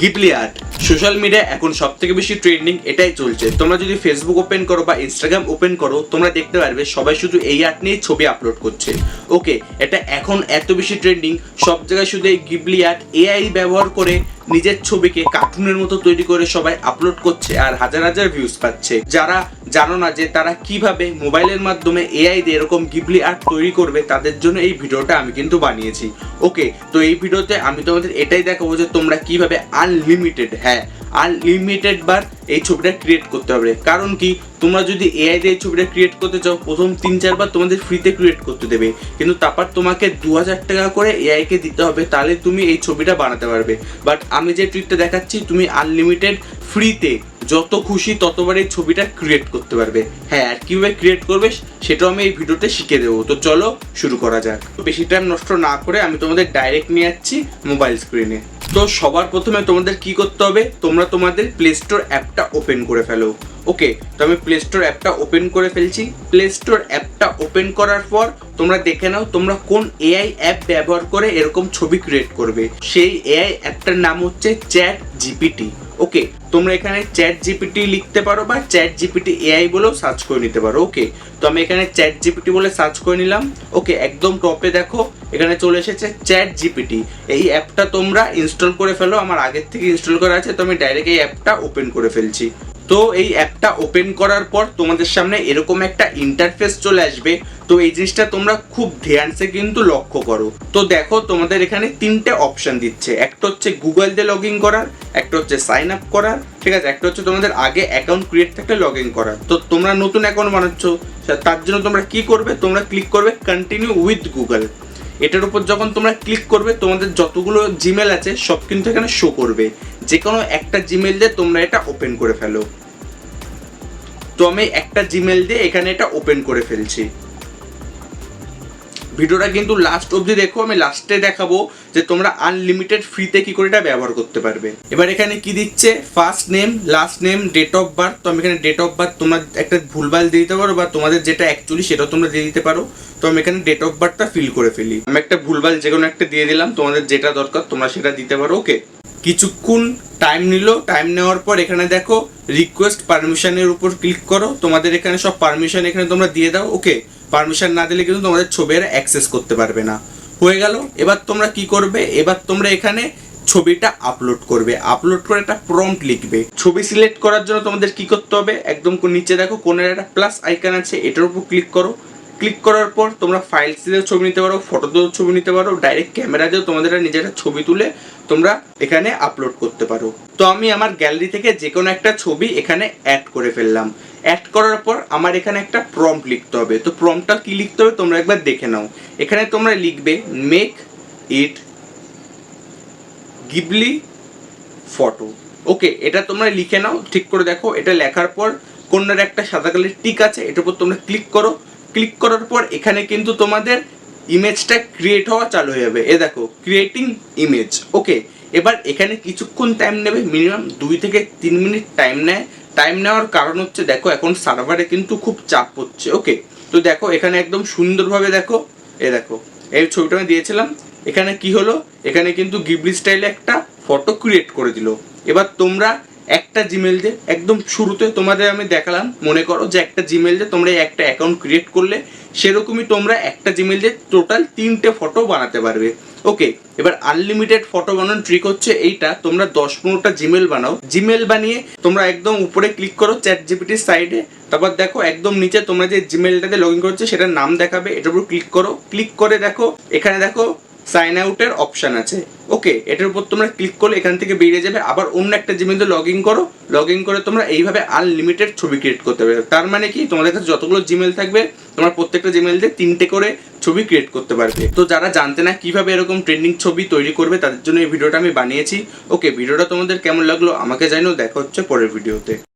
Ghibli art social media এখন সব থেকে বেশি ট্রেন্ডিং এটাই চলছে। তোমরা যদি ফেসবুক ওপেন করো বা ইনস্টাগ্রাম ওপেন করো, তোমরা দেখতে পারবে সবাই শুধু এই আর্ট নিয়ে ছবি আপলোড করছে। ওকে এটা এখন এত বেশি ট্রেন্ডিং সব জায়গায় শুধু এই গিবলি আর্ট এআই ব্যবহার করে নিজের ছবিকে কার্টুনের মতো তৈরি করে সবাই আপলোড করছে আর হাজার হাজার ভিউজ পাচ্ছে। যারা জানো না যে তারা কীভাবে মোবাইলের মাধ্যমে এআই দিয়ে এরকম গিবলি আর্ট তৈরি করবে, তাদের জন্য এই ভিডিওটা আমি কিন্তু বানিয়েছি। ওকে তো এই ভিডিওতে আমি তোমাদের এটাই দেখাবো যে তোমরা কীভাবে আনলিমিটেড হ্যাঁ আনলিমিটেড বার এই ছবিটা ক্রিয়েট করতে হবে। কারণ কি? তোমরা যদি এআই দিয়ে ছবিটা ক্রিয়েট করতে চাও, প্রথম তিন, চারবার তোমাদের ফ্রিতে ক্রিয়েট করতে দেবে। কিন্তু তারপর তোমাকে দু হাজার টাকা করে এআই কে দিতে হবে, তাহলে তুমি এই ছবিটা বানাতে পারবে। বাট আমি যে ট্রিকটা দেখাচ্ছি, তুমি আনলিমিটেড ফ্রিতে যত খুশি ততবার এই ছবিটা ক্রিয়েট করতে পারবে। হ্যাঁ আর কীভাবে ক্রিয়েট করবে, সেটাও আমি এই ভিডিওতে শিখে দেবো। তো চলো শুরু করা যাক। বেশি টাইম নষ্ট না করে আমি তোমাদের ডাইরেক্ট নিয়ে যাচ্ছি মোবাইল স্ক্রিনে তো সবার প্রথমে তোমাদের কি করতে হবে? তোমরা তোমাদের প্লে স্টোর অ্যাপটা ওপেন করে ফেলো। ওকে তো আমি প্লে স্টোর অ্যাপটা ওপেন করে ফেলছি। প্লে স্টোর অ্যাপটা ওপেন করার পর তোমরা দেখে নাও তোমরা কোন এআই অ্যাপ ব্যবহার করে এরকম ছবি ক্রিয়েট করবে। সেই এআই অ্যাপটার নাম হচ্ছে চ্যাট জিপিটি ওকে তোমরা এখানে চ্যাট জিপিটি লিখতে পারো বা চ্যাট জিপিটি এআই বলেও সার্চ করে নিতে পারো ওকে তো আমি এখানে চ্যাট জিপিটি বলে সার্চ করে নিলাম ওকে একদম টপে দেখো, এখানে চলে এসেছে চ্যাট জিপিটি এই অ্যাপটা তোমরা ইনস্টল করে ফেলো, আমার আগের থেকে ইনস্টল করা আছে, তো আমি ডাইরেক্ট এই অ্যাপটা ওপেন করে ফেলছি। তো এই অ্যাপটা ওপেন করার পর তোমাদের সামনে এরকম একটা ইন্টারফেস চলে আসবে। তো এই জিনিসটা তোমরা খুব ধ্যানসে কিন্তু লক্ষ্য করো। তো দেখো তোমাদের এখানে তিনটে অপশন দিচ্ছে। একটা হচ্ছে গুগল দিয়ে লগ ইন করার, একটা হচ্ছে সাইন আপ করার, ঠিক আছে? একটা হচ্ছে তোমাদের আগে অ্যাকাউন্ট ক্রিয়েট থাকলে লগ ইন করার। তো তোমরা নতুন অ্যাকাউন্ট বানাচ্ছ তার জন্য তোমরা কি করবে? তোমরা ক্লিক করবে কন্টিনিউ উইথ গুগল এটার উপর যখন তোমরা ক্লিক করবে, তোমাদের যতগুলো জিমেল আছে সব কিন্তু এখানে শো করবে। যে কোনো একটা জিমেল দিয়ে তোমরা এটা ওপেন করে ফেলো। তো আমি একটা জিমেল দিয়ে এখানে এটা ওপেন করে ফেলছি। ভিডিওটা কিন্তু লাস্ট অবধি দেখো, আমি লাস্টে দেখাবো যে তোমরা আনলিমিটেড ফ্রিতে কি করে এটা ব্যবহার করতে পারবে। এবার এখানে কি দিচ্ছে? First name last name date of birth তো আমি এখানে ডেট অফ বার্থ তোমরা একটা ভুলভাল দিয়ে দিতে পারো বা তোমাদের যেটা অ্যাকচুয়ালি সেটাও তোমরা দিয়ে দিতে পারো। তো আমি এখানে ডেট অফ বার্থটা ফিল করে ফেলি। আমি একটা ভুলভাল যে কোনো একটা দিয়ে দিলাম, তোমাদের যেটা দরকার তোমরা সেটা দিতে পারো ওকে কিছুক্ষণ টাইম নিল। টাইম নেওয়ার পর এখানে দেখো রিকোয়েস্ট পারমিশনের উপর ক্লিক করো। তোমাদের এখানে সব পারমিশন এখানে তোমরা দিয়ে দাও ওকে পারমিশন না দিলে কিন্তু তোমাদের ছবি এরা অ্যাক্সেস করতে পারবে না। হয়ে গেল। এবার তোমরা কি করবে? এবার তোমরা এখানে ছবিটা আপলোড করবে। আপলোড করে একটা প্রম্পট লিখবে। ছবি সিলেক্ট করার জন্য তোমাদের কি করতে হবে? একদম নিচে দেখো কোনের একটা প্লাস আইকন আছে, এটার উপর ক্লিক করো। ক্লিক করার পর তোমরা ফাইল দিয়েও ছবি নিতে পারো ফটো ছবি নিতে পারো ডাইরেক্ট ক্যামেরা দিয়েও তোমাদের নিজেরা ছবি তুলে তোমরা এখানে আপলোড করতে পারো। তো আমি আমার গ্যালারি থেকে যে কোনো একটা ছবি এখানে অ্যাড করে ফেললাম। অ্যাড করার পর আমার এখানে একটা প্রম্পট লিখতে হবে। তো প্রম্পটটা কি লিখতে হবে তোমরা একবার দেখে নাও। এখানে তোমরা লিখবে make it Ghibli photo okay এটা তোমরা লিখে নাও, ঠিক করে দেখো। এটা লেখার পর কোনার একটা সাদা কালের টিক আছে, এটার উপর তোমরা ক্লিক করো। ক্লিক করার পর এখানে কিন্তু তোমাদের ইমেজটা ক্রিয়েট হওয়া চালু হয়ে যাবে। এ দেখো ক্রিয়েটিং ইমেজ ওকে এবার এখানে কিছুক্ষণ টাইম নেবে মিনিমাম দুই থেকে তিন মিনিট টাইম নেয়। টাইম নেওয়ার কারণ হচ্ছে, দেখো, এখন সার্ভারে কিন্তু খুব চাপ পড়ছে ওকে তো দেখো, এখানে একদম সুন্দরভাবে দেখো, এ দেখো, এই ছবিটা আমি দিয়েছিলাম। এখানে কি হলো? এখানে কিন্তু গিবলি স্টাইলে একটা ফটো ক্রিয়েট করে দিল। এবার তোমরা একটা জিমেল দিয়ে একদম শুরুতে তোমাদের আমি দেখালাম, মনে করো যে একটা জিমেল দিয়ে তোমরা একটা অ্যাকাউন্ট ক্রিয়েট করলে, সেরকমই তোমরা একটা জিমেল দিয়ে টোটাল তিনটে ফটো বানাতে পারবে। ওকে এবার আনলিমিটেড ফটো বানানোর ট্রিক হচ্ছে এইটা, তোমরা দশ পনেরোটা জিমেল বানাও। জিমেল বানিয়ে তোমরা একদম উপরে ক্লিক করো চ্যাট জিপিটির সাইডে তারপর দেখো একদম নিচে তোমরা যে জিমেলটাতে লগ ইন করছ, সেটার নাম দেখাবে, এটার উপর ক্লিক করো। ক্লিক করে দেখো, এখানে দেখো সাইন আউটের অপশন আছে। ওকে এটার উপর তোমরা ক্লিক করলে এখান থেকে বেরিয়ে যাবে। আবার অন্য একটা জিমেল লগ ইন করো। লগ ইন করে তোমরা এইভাবে আনলিমিটেড ছবি ক্রিয়েট করতে পারবে। তার মানে কি? তোমাদের কাছে যতগুলো জিমেল থাকবে, তোমরা প্রত্যেকটা জিমেল দিয়ে তিনটে করে ছবি ক্রিয়েট করতে পারবে। তো যারা জানতে না কীভাবে এরকম ট্রেন্ডিং ছবি তৈরি করবে, তাদের জন্য এই ভিডিওটা আমি বানিয়েছি। ওকে ভিডিওটা তোমাদের কেমন লাগল আমাকে জানিও। দেখা হচ্ছে পরের ভিডিওতে।